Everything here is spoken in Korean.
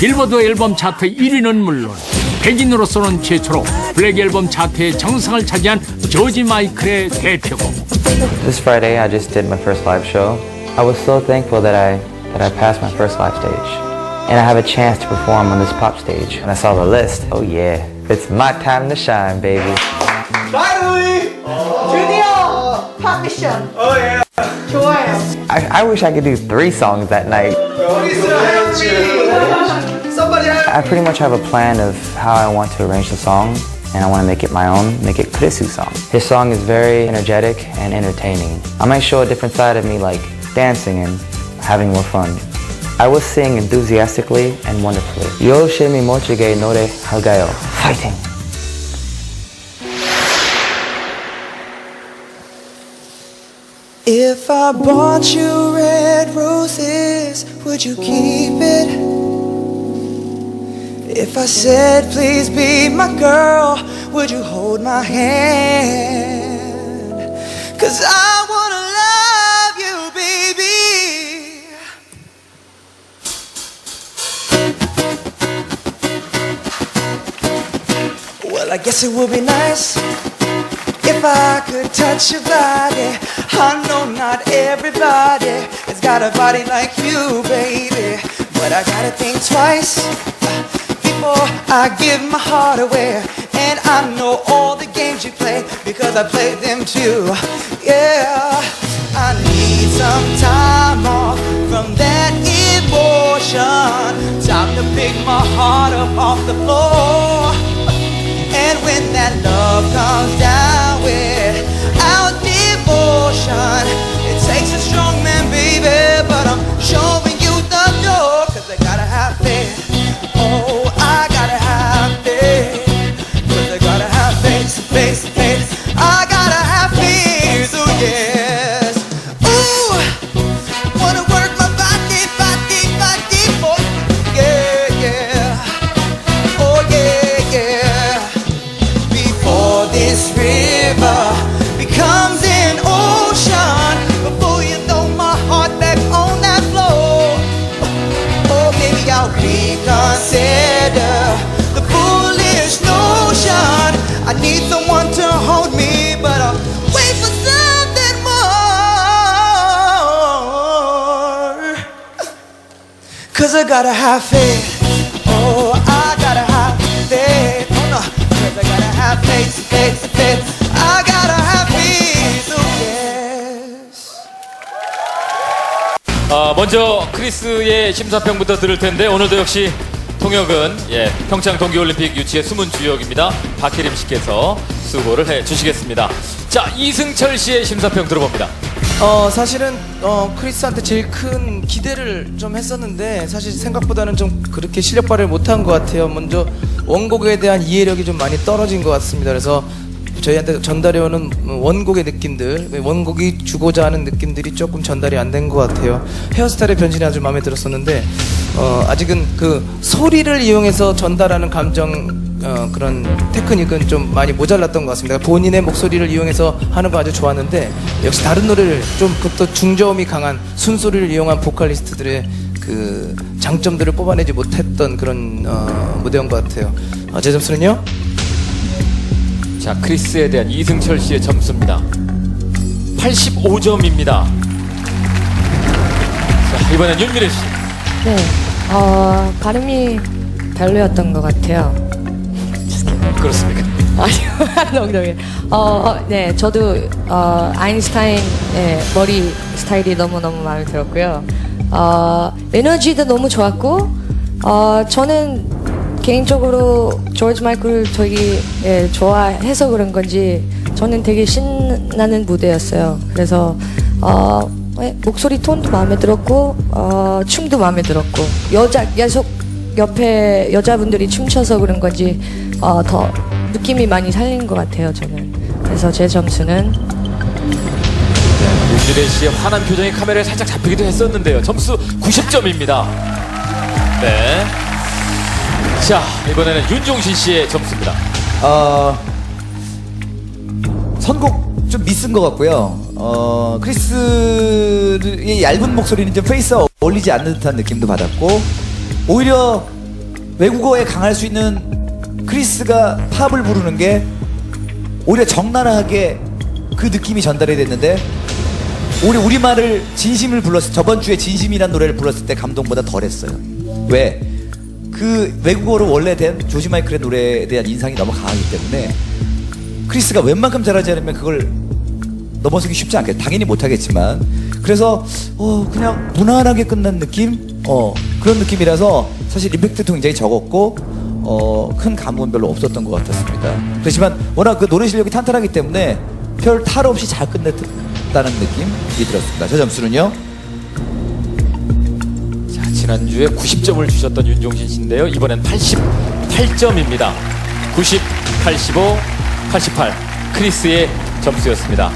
빌보드 앨범 차트 1위는 물론 백인으로서는 최초로 블랙 앨범 차트의 정상을 차지한 조지 마이클의 대표곡 This Friday, I just did my first live show. I was so thankful that I that I passed my first live stage, and I have a chance to perform on this pop stage. When I saw the list, oh yeah, it's my time to shine, baby. 드디어 파미션. 좋아요. I, I wish I could do three songs that night. Somebody I pretty much have a plan of how I want to arrange the song and I want to make it my own, make it Kuresu's song. His song is very energetic and entertaining. I might show a different side of me like dancing and having more fun. I will sing enthusiastically and wonderfully. Yo Yoshimi Mochige Nore Hagayo. Fighting! If I bought you red roses, would you keep it? If I said, please be my girl, would you hold my hand? Cause I wanna love you, baby. Well, I guess it would be nice if I could touch your body. I know not everybody has got a body like you, baby. But I gotta think twice I give my heart away. And I know all the games you play because I played them too. Yeah, I need some time off from that emotion. Time to pick my heart up off the floor. And when that love comes I need someone to hold me, but I'll wait for something more. Cause I gotta have faith. Oh, I gotta have faith. Oh no. Cause I gotta have faith, faith, faith. I gotta have faith. Oh yes. 어, 먼저 크리스의 심사평부터 들을 텐데 오늘도 역시 통역은 예, 평창 동계올림픽 유치의 숨은 주역입니다. 박혜림 씨께서 수고를 해 주시겠습니다. 자 이승철 씨의 심사평 들어봅니다. 어 사실은 어 크리스한테 제일 큰 기대를 좀 했었는데 사실 생각보다는 좀 그렇게 실력 발휘를 못한 것 같아요. 먼저 원곡에 대한 이해력이 좀 많이 떨어진 것 같습니다. 그래서 저희한테 전달해오는 원곡의 느낌들, 원곡이 주고자 하는 느낌들이 조금 전달이 안 된 것 같아요. 헤어스타일의 변신이 아주 마음에 들었었는데 어, 아직은 그 소리를 이용해서 전달하는 감정 어, 그런 테크닉은 좀 많이 모자랐던 것 같습니다. 본인의 목소리를 이용해서 하는 거 아주 좋았는데 역시 다른 노래를 좀더 중저음이 강한 순소리를 이용한 보컬리스트들의 그 장점들을 뽑아내지 못했던 그런 어, 무대인 것 같아요. 어, 제 점수는요? 자 크리스에 대한 이승철 씨의 점수입니다. 85점입니다. 자 이번엔 윤미래 씨. 네, 어, 발음이 별로였던 것 같아요. 그렇습니까? 아니요, 농담이에요. 어, 어, 네, 저도 어, 아인슈타인의 머리 스타일이 너무너무 마음에 들었고요. 어, 에너지도 너무 좋았고, 어, 저는 개인적으로 조지 마이클 저기 예, 좋아해서 그런 건지 저는 되게 신나는 무대였어요. 그래서 어, 예, 목소리 톤도 마음에 들었고 어, 춤도 마음에 들었고 여자 계속 옆에 여자분들이 춤춰서 그런 건지 어, 더 느낌이 많이 살린 것 같아요 저는 그래서 제 점수는 윤미래 씨의 화난 표정이 카메라에 살짝 잡히기도 했었는데요. 점수 90점입니다. 네. 자 이번에는 윤종신 씨의 점수입니다. 어, 선곡 좀 미스인 것 같고요. 어, 크리스의 얇은 목소리는 좀 페이스와 어울리지 않는 듯한 느낌도 받았고, 오히려 외국어에 강할 수 있는 크리스가 팝을 부르는 게 오히려 적나라하게 그 느낌이 전달이 됐는데 오히려 우리말을 진심을 불렀을 저번 주에 진심이란 노래를 불렀을 때 감동보다 덜했어요. 왜? 그 외국어로 원래 된 조지 마이클의 노래에 대한 인상이 너무 강하기 때문에 크리스가 웬만큼 잘하지 않으면 그걸 넘어서기 쉽지 않겠 당연히 못하겠지만. 그래서 어 그냥 무난하게 끝난 느낌? 어 그런 느낌이라서 사실 임팩트도 굉장히 적었고 어큰 감흥은 별로 없었던 것 같았습니다. 그렇지만 워낙 그 노래 실력이 탄탄하기 때문에 별 탈 없이 잘 끝냈다는 느낌이 들었습니다. 저 점수는요? 자, 지난주에 90점을 주셨던 윤종신 씨인데요. 이번엔 88점입니다. 90, 85, 88. 크리스의 점수였습니다.